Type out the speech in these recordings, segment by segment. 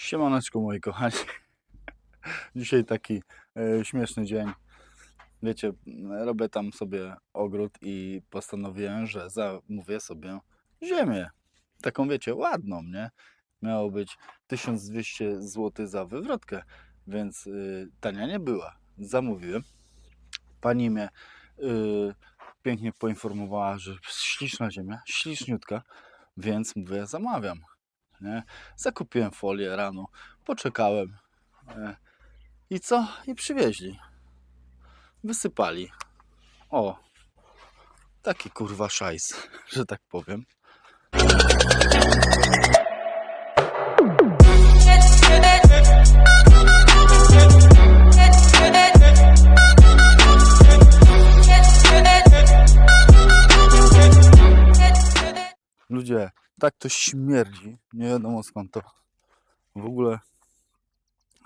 Siemaneczko moi kochani. Dzisiaj taki e, śmieszny dzień. Wiecie, robię tam sobie ogród i postanowiłem, że zamówię sobie ziemię. Taką wiecie, ładną, nie? Miało być 1200 zł za wywrotkę, więc y, tania nie była. Zamówiłem. Pani mnie y, pięknie poinformowała, że śliczna ziemia, śliczniutka, więc mówię, zamawiam. Nie? Zakupiłem folię rano, poczekałem. e, I co? I przywieźli. Wysypali. O, taki kurwa szajs, że tak powiem. Tak to śmierdzi. Nie wiadomo skąd to. W ogóle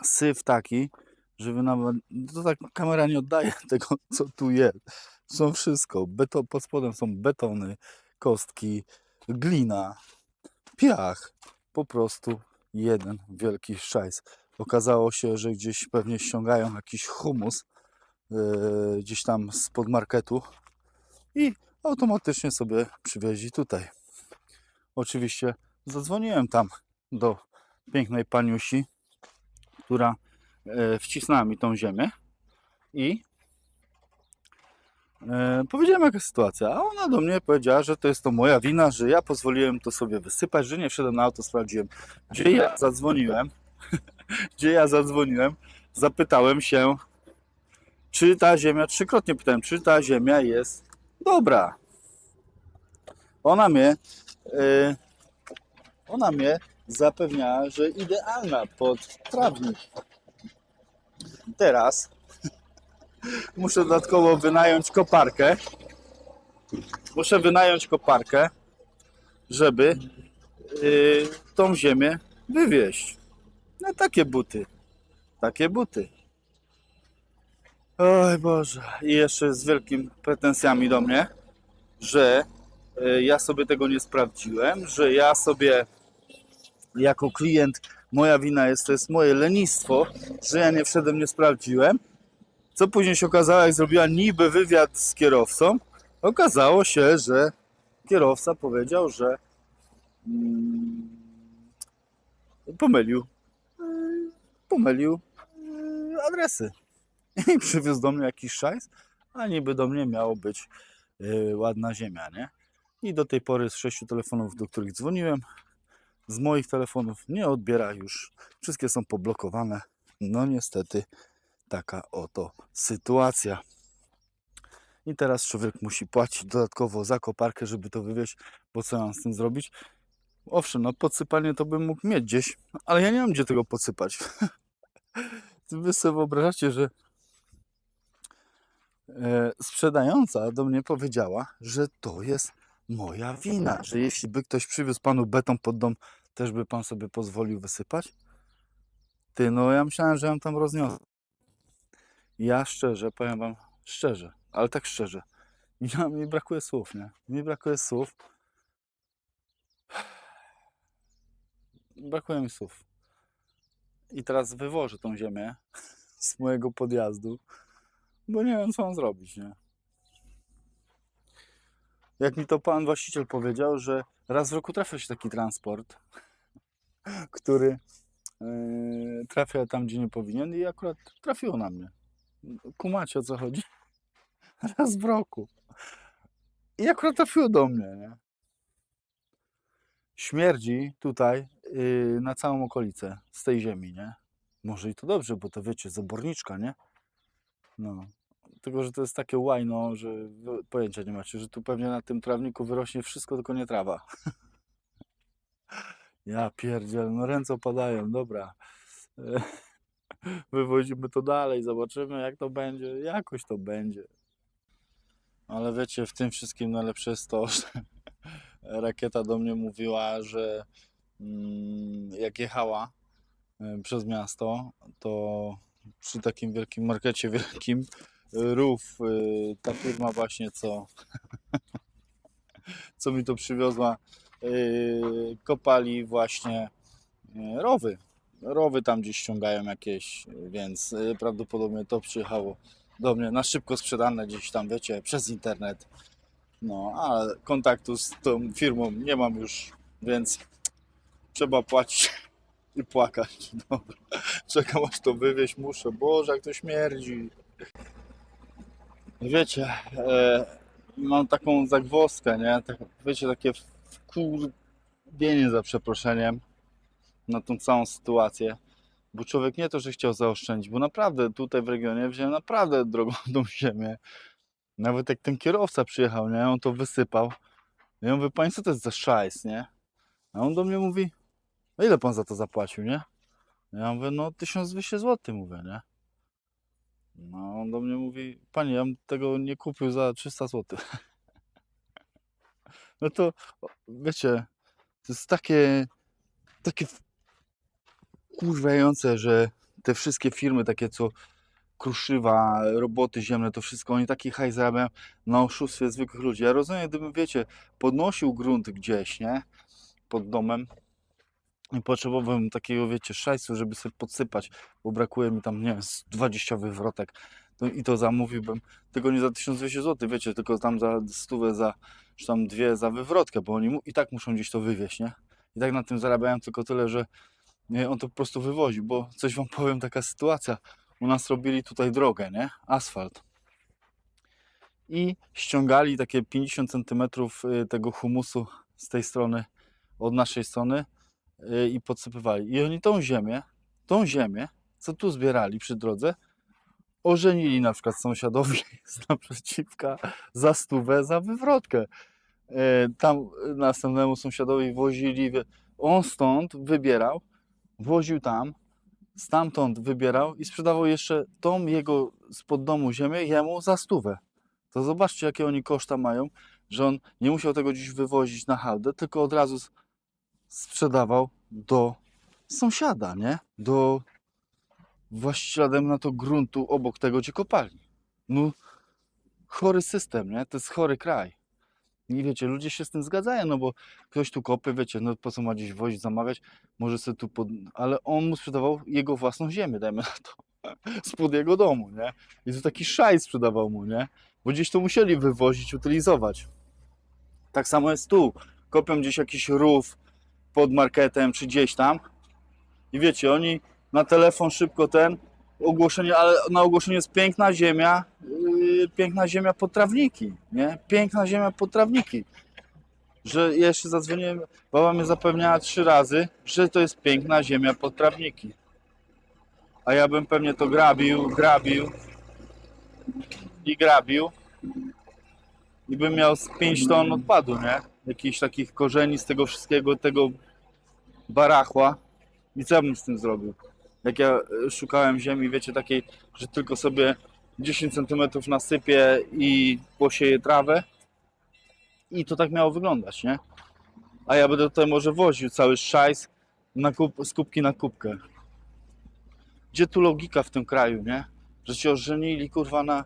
syf taki, że wy nawet. To tak kamera nie oddaje tego, co tu jest. Są wszystko. Beto, pod spodem są betony, kostki, glina, piach. Po prostu jeden wielki szajs. Okazało się, że gdzieś pewnie ściągają jakiś humus yy, gdzieś tam spod marketu i automatycznie sobie przywieźli tutaj. Oczywiście zadzwoniłem tam do pięknej paniusi, która e, wcisnęła mi tą ziemię i e, powiedziałem jaka sytuacja, a ona do mnie powiedziała, że to jest to moja wina, że ja pozwoliłem to sobie wysypać, że nie wszedłem na auto, sprawdziłem, gdzie ja zadzwoniłem, gdzie ja zadzwoniłem, zapytałem się, czy ta ziemia, trzykrotnie pytałem, czy ta ziemia jest dobra. Ona mnie ona mnie zapewniała, że idealna pod trawnik. Teraz muszę dodatkowo wynająć koparkę. Muszę wynająć koparkę, żeby y, tą ziemię wywieźć. No takie buty. Takie buty. Oj Boże. I jeszcze z wielkimi pretensjami do mnie, że y, ja sobie tego nie sprawdziłem, że ja sobie jako klient, moja wina jest, to jest moje lenistwo, że ja nie wszedłem, nie sprawdziłem. Co później się okazało, jak zrobiła niby wywiad z kierowcą, okazało się, że kierowca powiedział, że mm, pomylił, pomylił yy, adresy. I przywiózł do mnie jakiś szajs, a niby do mnie miało być yy, ładna ziemia, nie? I do tej pory z sześciu telefonów, do których dzwoniłem, z moich telefonów nie odbiera już. Wszystkie są poblokowane. No niestety taka oto sytuacja. I teraz człowiek musi płacić dodatkowo za koparkę, żeby to wywieźć, bo co mam z tym zrobić? Owszem, no podsypanie to bym mógł mieć gdzieś, ale ja nie mam gdzie tego podsypać. Wy sobie wyobrażacie, że e, sprzedająca do mnie powiedziała, że to jest moja wina, że jeśli by ktoś przywiózł panu beton pod dom, też by pan sobie pozwolił wysypać? Ty, no ja myślałem, że ją tam rozniosę. Ja szczerze, powiem wam szczerze, ale tak szczerze, ja, mi brakuje słów, nie? Mi brakuje słów. Brakuje mi słów. I teraz wywożę tą ziemię z mojego podjazdu, bo nie wiem, co mam zrobić, nie? Jak mi to pan właściciel powiedział, że raz w roku trafia się taki transport, który yy, trafia tam, gdzie nie powinien i akurat trafiło na mnie. Kumacie o co chodzi? Raz w roku. I akurat trafiło do mnie, nie? Śmierdzi tutaj yy, na całą okolicę z tej ziemi, nie? Może i to dobrze, bo to wiecie, z oborniczka, nie? No. Tylko, że to jest takie łajno, że pojęcia nie macie, że tu pewnie na tym trawniku wyrośnie wszystko, tylko nie trawa. Ja pierdziel, no ręce opadają, dobra. Wywozimy to dalej, zobaczymy jak to będzie, jakoś to będzie. Ale wiecie, w tym wszystkim najlepsze jest to, że rakieta do mnie mówiła, że mm, jak jechała e, przez miasto, to przy takim wielkim markecie wielkim rów, y, ta firma właśnie co, co mi to przywiozła, y, kopali właśnie y, rowy. rowy tam gdzieś ściągają jakieś, więc prawdopodobnie to przyjechało do mnie na szybko sprzedane gdzieś tam, wiecie, przez internet. No, ale kontaktu z tą firmą nie mam już, więc trzeba płacić i płakać. Dobra. Czekam aż to wywieźć muszę. Boże, jak to śmierdzi. Wiecie, e, mam taką zagwozdkę, nie? Tak, wiecie, takie wkurwienie za przeproszeniem na tą całą sytuację. Bo człowiek nie to, że chciał zaoszczędzić, bo naprawdę tutaj w regionie wziąłem naprawdę drogą tą ziemię. Nawet jak ten kierowca przyjechał, nie? On to wysypał. Ja mówię, panie, co to jest za szajs, nie? A on do mnie mówi, ile pan za to zapłacił, nie? Ja mówię, no 1200 zł, mówię, nie? No on do mnie mówi, panie, ja bym tego nie kupił za 300 zł. No to, wiecie, to jest takie, takie kurwające, że te wszystkie firmy takie, co kruszywa, roboty ziemne, to wszystko, oni taki hajs zarabiają na oszustwie zwykłych ludzi. Ja rozumiem, gdybym, wiecie, podnosił grunt gdzieś, nie? Pod domem i potrzebowałem takiego, wiecie, szajsu, żeby sobie podsypać, bo brakuje mi tam, nie wiem, z 20 wywrotek. To, I to zamówiłbym, tylko nie za 1200 zł, wiecie, tylko tam za stówę, za, czy tam dwie za wywrotkę, bo oni mu, i tak muszą gdzieś to wywieźć, nie? I tak na tym zarabiają tylko tyle, że nie, on to po prostu wywozi, bo coś wam powiem, taka sytuacja. U nas robili tutaj drogę, nie? Asfalt. I ściągali takie 50 cm tego humusu z tej strony, od naszej strony y, i podsypywali. I oni tą ziemię, tą ziemię, co tu zbierali przy drodze, ożenili na przykład sąsiadowi z naprzeciwka za stówę, za wywrotkę. Y, Tam następnemu sąsiadowi wozili, on stąd wybierał, woził tam, stamtąd wybierał i sprzedawał jeszcze tą jego spod domu ziemię jemu za stówę. To zobaczcie, jakie oni koszta mają, że on nie musiał tego dziś wywozić na hałdę, tylko od razu sprzedawał do sąsiada, nie? Do właściciela dajmy na to gruntu obok tego, gdzie kopalni. No, chory system, nie? To jest chory kraj. I wiecie, ludzie się z tym zgadzają, no bo ktoś tu kopy, wiecie, no po co ma gdzieś wozić, zamawiać, może sobie tu pod... Ale on mu sprzedawał jego własną ziemię, dajmy na to, spod jego domu, nie? I to taki szaj sprzedawał mu, nie? Bo gdzieś to musieli wywozić, utylizować. Tak samo jest tu. Kopią gdzieś jakiś rów pod marketem, czy gdzieś tam i wiecie, oni na telefon szybko ten, ogłoszenie, ale na ogłoszeniu jest piękna ziemia, yy, piękna ziemia pod trawniki, nie? Piękna ziemia pod trawniki. Że jeszcze zadzwoniłem, baba mnie zapewniała trzy razy, że to jest piękna ziemia pod trawniki. A ja bym pewnie to grabił, grabił i grabił i bym miał z 5 ton odpadu, nie? Jakichś takich korzeni z tego wszystkiego, tego barachła. I co bym z tym zrobił? Jak ja e, szukałem ziemi, wiecie, takiej, że tylko sobie 10 cm nasypię i posieję trawę i to tak miało wyglądać, nie? A ja będę tutaj może woził cały szajs na kup, z kubki na kubkę. Gdzie tu logika w tym kraju, nie? Że się ożenili, kurwa, na...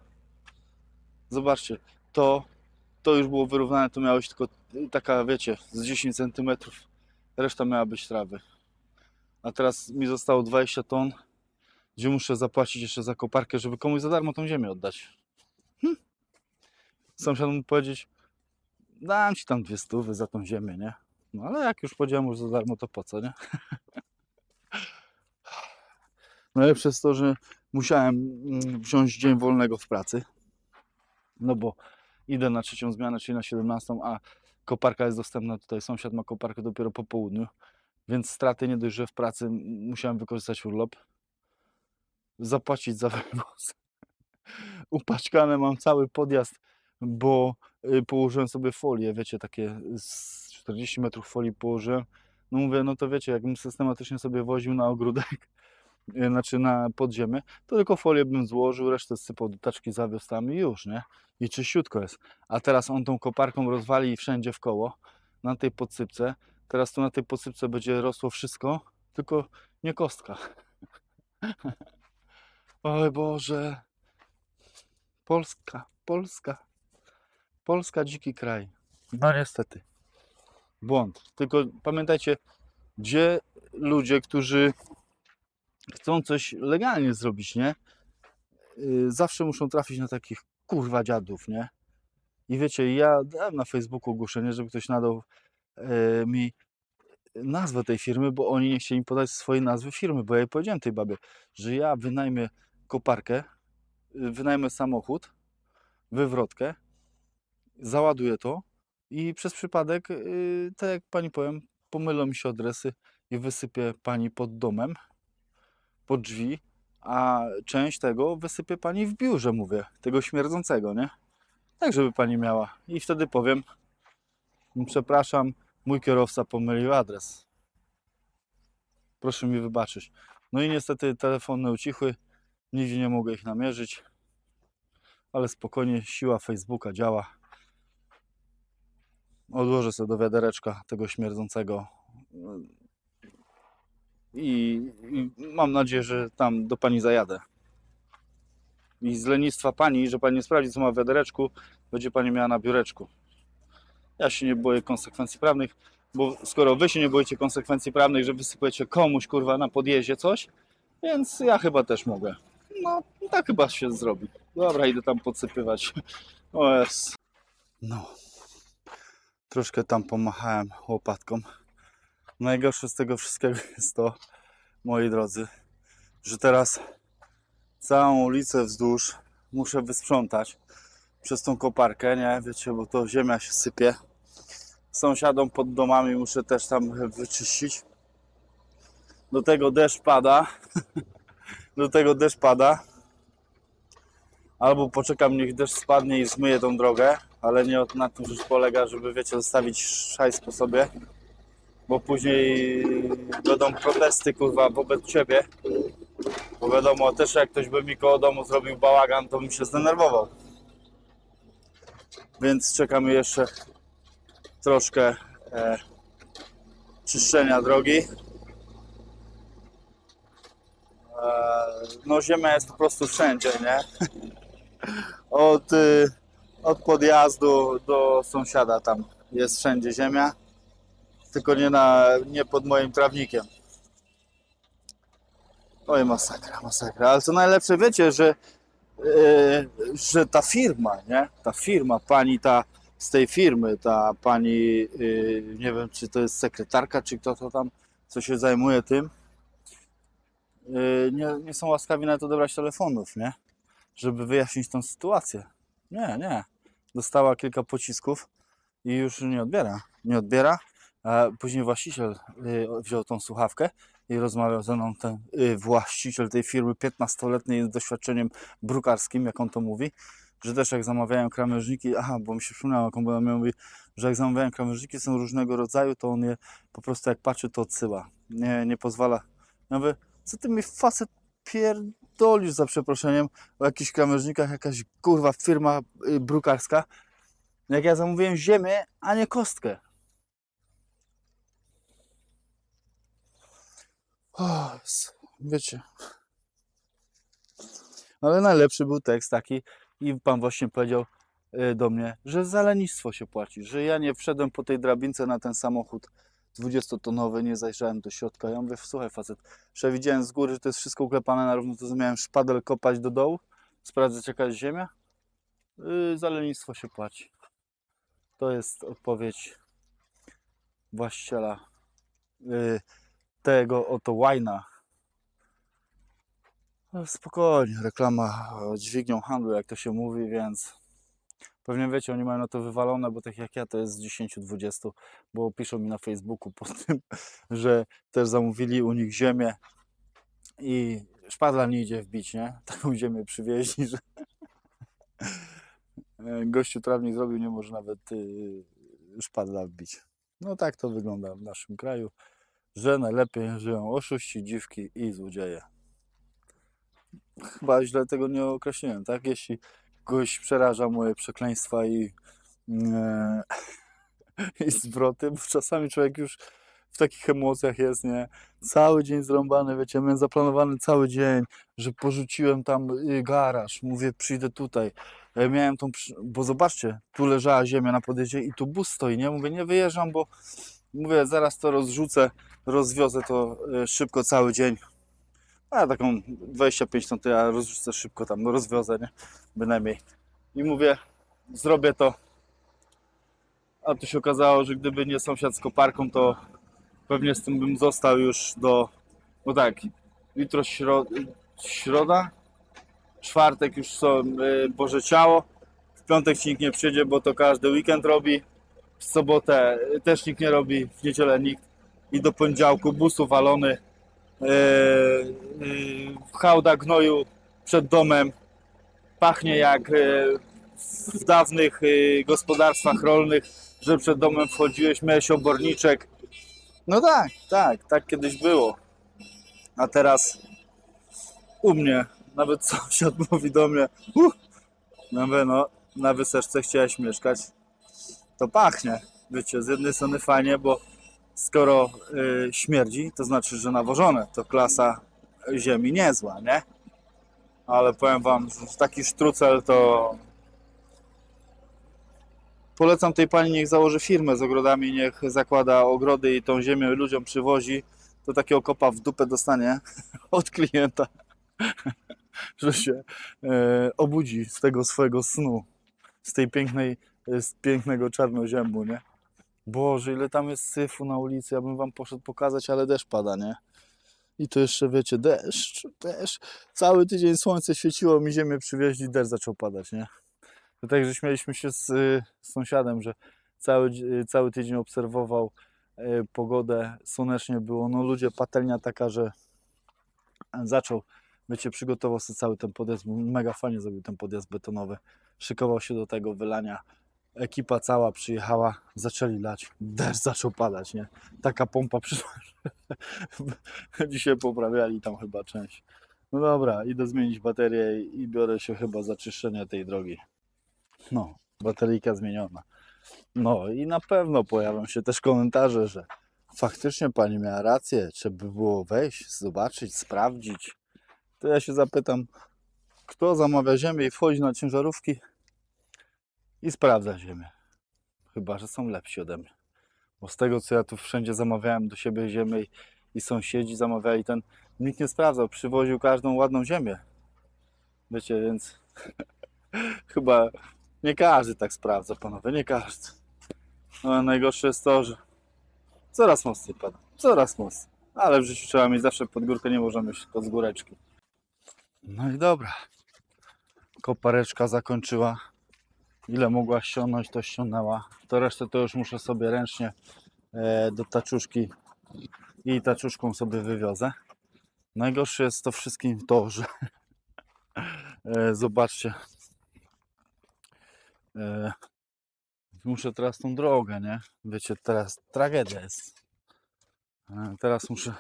Zobaczcie, to, to już było wyrównane, to miało być tylko taka, wiecie, z 10 cm. Reszta miała być trawy. A teraz mi zostało 20 ton, gdzie muszę zapłacić jeszcze za koparkę, żeby komuś za darmo tą ziemię oddać. Hm. Sąsiad mógł powiedzieć, dam ci tam dwie stówy za tą ziemię, nie? No ale jak już powiedziałem już za darmo, to po co, nie? No ale przez to, że musiałem mm, wziąć dzień wolnego w pracy, no bo idę na trzecią zmianę, czyli na 17, a koparka jest dostępna tutaj, sąsiad ma koparkę dopiero po południu, więc straty nie dość, że w pracy musiałem wykorzystać urlop, zapłacić za wywóz. Upaczkane mam cały podjazd, bo y, położyłem sobie folię, wiecie, takie z 40 metrów folii położyłem. No mówię, no to wiecie, jakbym systematycznie sobie woził na ogródek, znaczy na podziemie, to tylko folię bym złożył, resztę sypał do taczki, zawiózł tam i już, nie? I czyściutko jest. A teraz on tą koparką rozwali wszędzie w koło, na tej podsypce. Teraz tu na tej podsypce będzie rosło wszystko, tylko nie kostka. Oj Boże. Polska, Polska. Polska dziki kraj. No niestety. Błąd. Tylko pamiętajcie, gdzie ludzie, którzy chcą coś legalnie zrobić, nie? Yy, Zawsze muszą trafić na takich kurwa dziadów, nie? I wiecie, ja dałem na Facebooku ogłoszenie, żeby ktoś nadał e, mi nazwę tej firmy, bo oni nie chcieli mi podać swojej nazwy firmy, bo ja jej powiedziałem tej babie, że ja wynajmę koparkę, y, wynajmę samochód, wywrotkę, załaduję to i przez przypadek, y, tak jak pani powiem, pomylą mi się adresy i wysypię pani pod domem, pod drzwi, a część tego wysypię pani w biurze, mówię, tego śmierdzącego, nie? Tak, żeby pani miała. I wtedy powiem, przepraszam, mój kierowca pomylił adres. Proszę mi wybaczyć. No i niestety telefony ucichły, nigdzie nie mogę ich namierzyć, ale spokojnie, siła Facebooka działa. Odłożę sobie do wiadereczka tego śmierdzącego i, i mam nadzieję, że tam do pani zajadę. I z lenistwa pani, że pani nie sprawdzi, co ma w wiadereczku, będzie pani miała na biureczku. Ja się nie boję konsekwencji prawnych, bo skoro wy się nie boicie konsekwencji prawnych, że wysypujecie komuś kurwa na podjeździe coś, więc ja chyba też mogę. No, tak chyba się zrobi. Dobra, idę tam podsypywać. O jest. No. Troszkę tam pomachałem łopatką. Najgorsze z tego wszystkiego jest to, moi drodzy, że teraz całą ulicę wzdłuż muszę wysprzątać przez tą koparkę, nie? Wiecie, bo to ziemia się sypie. Sąsiadom pod domami muszę też tam wyczyścić. Do tego deszcz pada. Do tego deszcz pada. Albo poczekam, niech deszcz spadnie i zmyje tą drogę, ale nie na tym rzecz polega, żeby wiecie, zostawić szajs po sobie. Bo później będą protesty kurwa wobec ciebie. Bo wiadomo, też jak ktoś by mi koło domu zrobił bałagan, to bym się zdenerwował. Więc czekamy jeszcze troszkę e, czyszczenia drogi. E, no ziemia jest po prostu wszędzie, nie? Od, y, od podjazdu do sąsiada tam jest wszędzie ziemia. Tylko nie, na, nie pod moim trawnikiem. Oj, masakra, masakra. Ale co najlepsze, wiecie, że, yy, że ta firma, nie? Ta firma, pani ta z tej firmy, ta pani, yy, nie wiem, czy to jest sekretarka, czy kto to tam, co się zajmuje tym, yy, nie, nie są łaskawi nawet odebrać telefonów, nie? Żeby wyjaśnić tą sytuację. Nie, nie. Dostała kilka pocisków i już nie odbiera. Nie odbiera. A później właściciel y, wziął tą słuchawkę i rozmawiał ze mną ten y, właściciel tej firmy 15-letniej z doświadczeniem brukarskim, jak on to mówi, że też jak zamawiają krawężniki, aha, bo mi się przypomniało, jak on mówi, że jak zamawiają krawężniki, są różnego rodzaju, to on je po prostu jak patrzy, to odsyła. Nie, nie pozwala. Ja mówię, co ty mi facet pierdolisz za przeproszeniem o jakichś krawężnikach, jakaś kurwa firma y, brukarska, jak ja zamówiłem ziemię, a nie kostkę. O, s- wiecie. Ale najlepszy był tekst taki i pan właśnie powiedział y, do mnie, że za lenistwo się płaci, że ja nie wszedłem po tej drabince na ten samochód 20-tonowy, nie zajrzałem do środka. Ja mówię, słuchaj facet, że widziałem z góry, że to jest wszystko uklepane na równo, to miałem szpadel kopać do dołu, sprawdzać jaka jest ziemia. Yy, za lenistwo się płaci. To jest odpowiedź właściciela yy, tego oto łajna. Ale Spokojnie, reklama e, dźwignią handlu, jak to się mówi, więc pewnie wiecie, oni mają na to wywalone, bo tak jak ja to jest z 10-20, bo piszą mi na Facebooku po tym, że też zamówili u nich ziemię i szpadla nie idzie wbić, nie? Taką ziemię przywieźli, że gościu trawnik zrobił, nie może nawet y, szpadla wbić. No tak to wygląda w naszym kraju, że najlepiej żyją oszuści, dziwki i złodzieje. Chyba źle tego nie określiłem, tak? Jeśli kogoś przeraża moje przekleństwa i, e, i zwroty, bo czasami człowiek już w takich emocjach jest, nie? Cały dzień zrąbany, wiecie, miałem zaplanowany cały dzień, że porzuciłem tam y, garaż, mówię, przyjdę tutaj. E, Miałem tą, bo zobaczcie, tu leżała ziemia na podjeździe i tu bus stoi, nie? Mówię, nie wyjeżdżam, bo mówię, zaraz to rozrzucę, rozwiozę to e, szybko cały dzień A taką 25 ton to ja rozrzucę szybko tam, rozwiozę, nie? Bynajmniej. I mówię, zrobię to. A tu się okazało, że gdyby nie sąsiad z koparką, to pewnie z tym bym został już do. Bo tak, jutro śro... środa, czwartek już są y, Boże Ciało, w piątek nikt nie przyjdzie, bo to każdy weekend robi, w sobotę y, też nikt nie robi, w niedzielę nikt i do poniedziałku busu walony, yy, yy, hałda gnoju przed domem, pachnie jak yy, w dawnych gospodarstwach rolnych, że przed domem wchodziłeś, miałeś oborniczek. No tak, tak, tak kiedyś było. A teraz u mnie, nawet sąsiad mówi do mnie, uh, no mówię, no, na wyseczce chciałeś mieszkać, to pachnie. Wiecie, z jednej strony fajnie, bo skoro y, śmierdzi, to znaczy, że nawożone, to klasa ziemi niezła, nie? Ale powiem wam, że taki sztrucel to polecam tej pani, niech założy firmę z ogrodami, niech zakłada ogrody i tą ziemię ludziom przywozi, to takiego kopa w dupę dostanie od klienta, że się e, obudzi z tego swojego snu, z tej pięknej, z pięknego czarnoziębu, nie? Boże, ile tam jest syfu na ulicy, ja bym wam poszedł pokazać, ale deszcz pada, nie? I to jeszcze, wiecie, deszcz, deszcz. Cały tydzień słońce świeciło, mi ziemię przywieźli, deszcz zaczął padać, nie? To także śmieliśmy się z, z sąsiadem, że cały, cały tydzień obserwował y, pogodę, słonecznie było. No ludzie, patelnia taka, że zaczął, wiecie, przygotował sobie cały ten podjazd, mega fajnie zrobił ten podjazd betonowy. Szykował się do tego wylania. Ekipa cała przyjechała, zaczęli lać. Deszcz zaczął padać, nie? Taka pompa przyszła, dzisiaj poprawiali tam chyba część. No dobra, idę zmienić baterię i biorę się chyba za czyszczenie tej drogi. No, bateryjka zmieniona. No i na pewno pojawią się też komentarze, że faktycznie pani miała rację, trzeba by było wejść, zobaczyć, sprawdzić. To ja się zapytam, kto zamawia ziemię i wchodzi na ciężarówki i sprawdza ziemię. Chyba, że są lepsi ode mnie. Bo z tego, co ja tu wszędzie zamawiałem do siebie ziemię i, sąsiedzi zamawiali ten, nikt nie sprawdzał, przywoził każdą ładną ziemię. Wiecie, więc chyba nie każdy tak sprawdza, panowie, nie każdy. No, najgorsze jest to, że coraz mocniej pada, coraz mocniej. Ale w życiu trzeba mieć zawsze pod górkę, nie możemy się pod góreczki. No i dobra. Kopareczka zakończyła. Ile mogła ściągnąć, to ściągnęła. To resztę to już muszę sobie ręcznie e, do taczuszki i taczuszką sobie wywiozę. Najgorsze jest to wszystkim to, że e, zobaczcie, e, muszę teraz tą drogę, nie? Wiecie, teraz tragedia jest. Teraz muszę.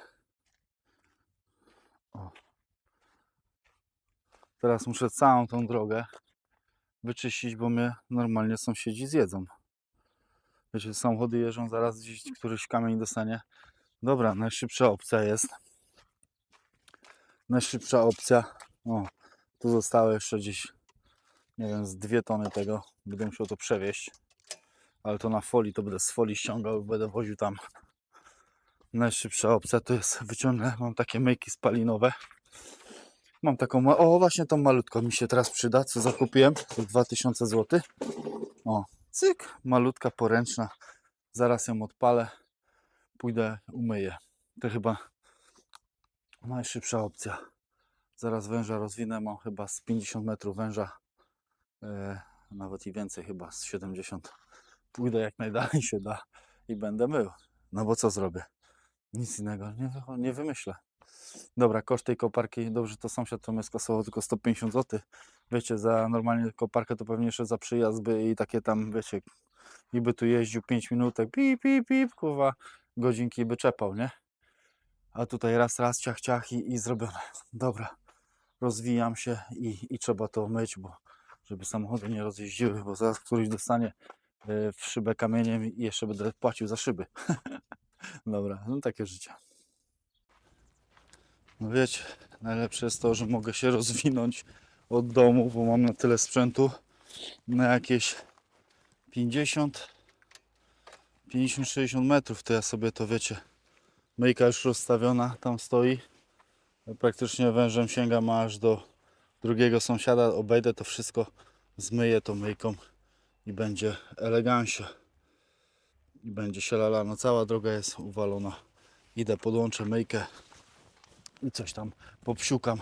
O. Teraz muszę całą tą drogę wyczyścić, bo mnie normalnie sąsiedzi zjedzą. Wiecie, samochody jeżdżą, zaraz gdzieś któryś kamień dostanie. Dobra, najszybsza opcja jest. Najszybsza opcja. O, tu zostało jeszcze gdzieś, nie wiem, z dwie tony tego. Będę musiał to przewieźć. Ale to na folii, to będę z folii ściągał i będę woził tam. Najszybsza opcja to jest wyciągnę, mam takie myjki spalinowe. Mam taką, o właśnie tą malutką mi się teraz przyda, co zakupiłem, to 2000 zł. O, cyk, malutka, poręczna. Zaraz ją odpalę, pójdę, umyję. To chyba najszybsza opcja. Zaraz węża rozwinę, mam chyba z 50 metrów węża, e, nawet i więcej, chyba z 70. Pójdę jak najdalej się da i będę mył. No bo co zrobię? Nic innego nie, nie wymyślę. Dobra, koszt tej koparki, dobrze to sąsiad to mnie skasował tylko 150 zł. Wiecie, za normalnie koparkę to pewnie jeszcze za przyjazd by i takie tam, wiecie, i by tu jeździł 5 minutek, pip, pip, pip, kurwa, godzinki by czepał, nie? A tutaj raz, raz, ciach, ciach i, i zrobione. Dobra, rozwijam się i, i trzeba to myć, bo żeby samochody nie rozjeździły, bo zaraz któryś dostanie e, w szybę kamieniem i jeszcze będę płacił za szyby. Dobra, no takie życie. No wiecie, najlepsze jest to, że mogę się rozwinąć od domu, bo mam na tyle sprzętu na jakieś 50 50-60 metrów, to ja sobie to wiecie myjka już rozstawiona, tam stoi Praktycznie wężem sięgam aż do drugiego sąsiada. Obejdę to wszystko, zmyję to myjką i będzie elegancja. I będzie się lalano. Cała droga jest uwalona. Idę, podłączę myjkę i coś tam popsiukam.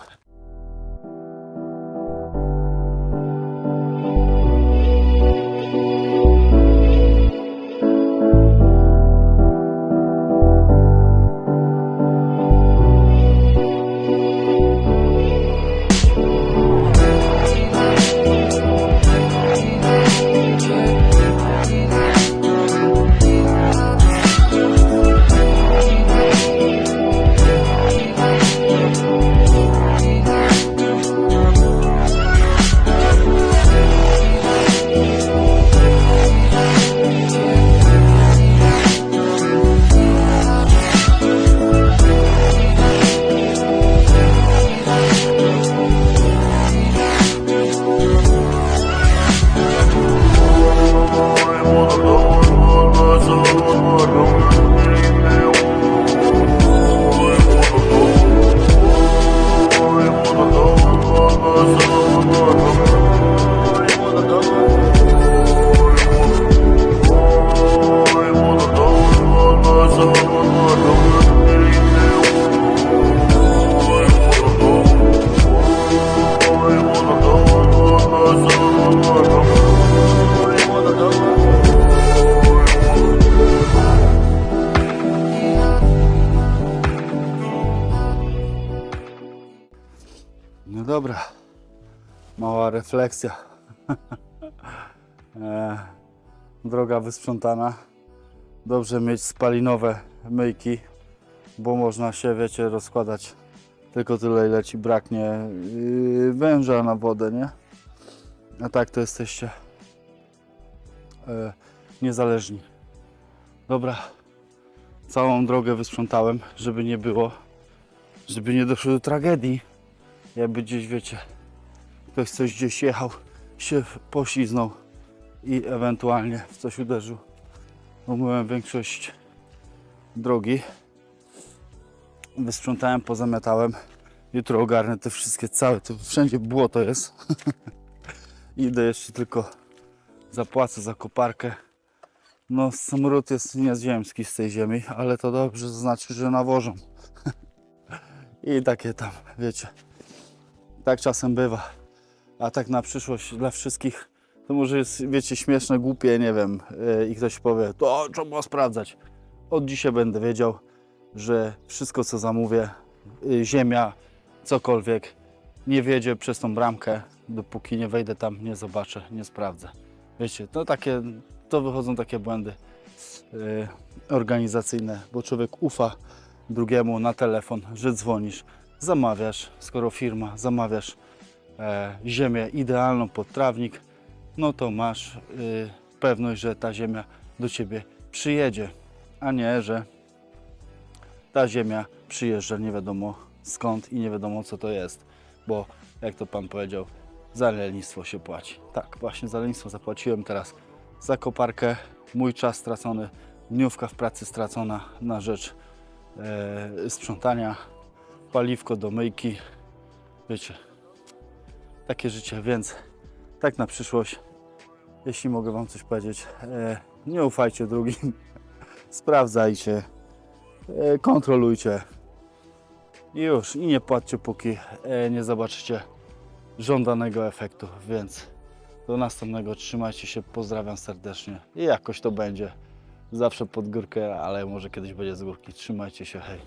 Refleksja. e, droga wysprzątana. Dobrze mieć spalinowe myjki, bo można się, wiecie, rozkładać tylko tyle, ile ci braknie yy, węża na wodę, nie? A tak to jesteście e, niezależni. Dobra, całą drogę wysprzątałem, żeby nie było, żeby nie doszło do tragedii jakby gdzieś wiecie, ktoś coś gdzieś jechał, się pośliznął i ewentualnie w coś uderzył. Umyłem większość drogi. Wysprzątałem, pozamiatałem. Jutro ogarnę te wszystkie całe, to wszędzie błoto jest. Idę jeszcze tylko zapłacę za koparkę. No samolot jest nieziemski z tej ziemi, ale to dobrze, to znaczy, że nawożą. I takie tam, wiecie, tak czasem bywa. A tak na przyszłość dla wszystkich, to może jest, wiecie, śmieszne, głupie, nie wiem, yy, i ktoś powie, to trzeba sprawdzać. Od dzisiaj będę wiedział, że wszystko co zamówię, yy, ziemia, cokolwiek, nie wiedzie przez tą bramkę, dopóki nie wejdę tam, nie zobaczę, nie sprawdzę. Wiecie, to takie, to wychodzą takie błędy yy, organizacyjne, bo człowiek ufa drugiemu na telefon, że dzwonisz, zamawiasz, skoro firma zamawiasz e, ziemię idealną pod trawnik, no to masz y, pewność, że ta ziemia do Ciebie przyjedzie, a nie, że ta ziemia przyjeżdża nie wiadomo skąd i nie wiadomo co to jest, bo jak to Pan powiedział, za lenistwo się płaci. Tak, właśnie za lenistwo zapłaciłem teraz za koparkę, mój czas stracony, dniówka w pracy stracona na rzecz e, sprzątania, paliwko do myjki. Wiecie, takie życie, więc tak na przyszłość, jeśli mogę Wam coś powiedzieć, e, nie ufajcie drugim, sprawdzajcie, e, kontrolujcie i już, i nie płaccie póki e, nie zobaczycie żądanego efektu, więc do następnego trzymajcie się, pozdrawiam serdecznie i jakoś to będzie. Zawsze pod górkę, ale może kiedyś będzie z górki. Trzymajcie się, hej.